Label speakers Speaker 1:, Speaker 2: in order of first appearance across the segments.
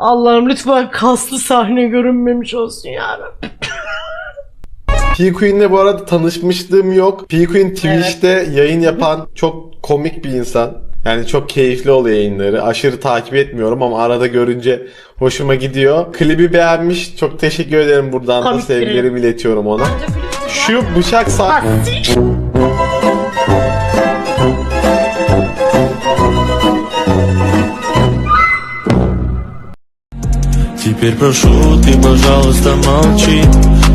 Speaker 1: Allah'ım lütfen kaslı sahne görünmemiş olsun yarabbim.
Speaker 2: P Queen'le bu arada tanışmışlığım yok. P Queen Twitch'te yayın yapan çok komik bir insan. Yani çok keyifli oluyor yayınları. Aşırı takip etmiyorum ama arada görünce hoşuma gidiyor. Klibi beğenmiş. Çok teşekkür ederim buradan da
Speaker 1: Komik
Speaker 2: sevgilerimi iletiyorum ona. Şu bıçak sah...
Speaker 3: Теперь прошу, ты, пожалуйста, молчи.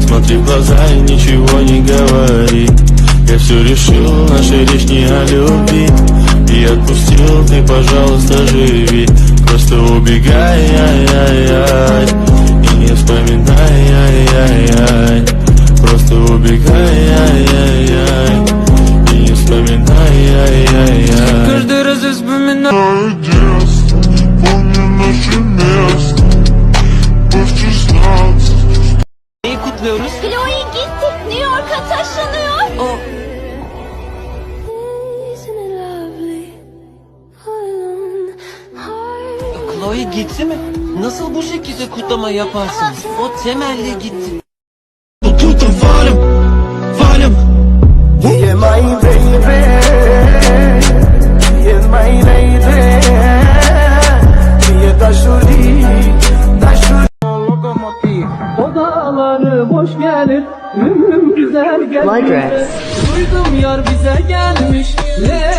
Speaker 3: Смотри в глаза и ничего не говори. Я все решил, наша речь не о любви. И отпустил, ты, пожалуйста, живи. Просто убегай, ай, ай, ай И не вспоминай, ай, ай, ай Просто убегай, ай, ай, ай И не вспоминай, ай, ай, ай Каждый раз я вспоминаю
Speaker 4: Chloe'yi kutluyoruz.
Speaker 5: Chloe gitti. New York'a taşınıyor.
Speaker 4: O Chloe gitti mi? Nasıl bu şekilde kutlama yaparsınız? O temelli gitti.
Speaker 3: Tut da varım.
Speaker 6: Yeah, my baby. Yeah, my lady. Yeah, that's your dağları boş gelir, ümrüm güzel gelmiş. Duydum yar bize gelmiş, ley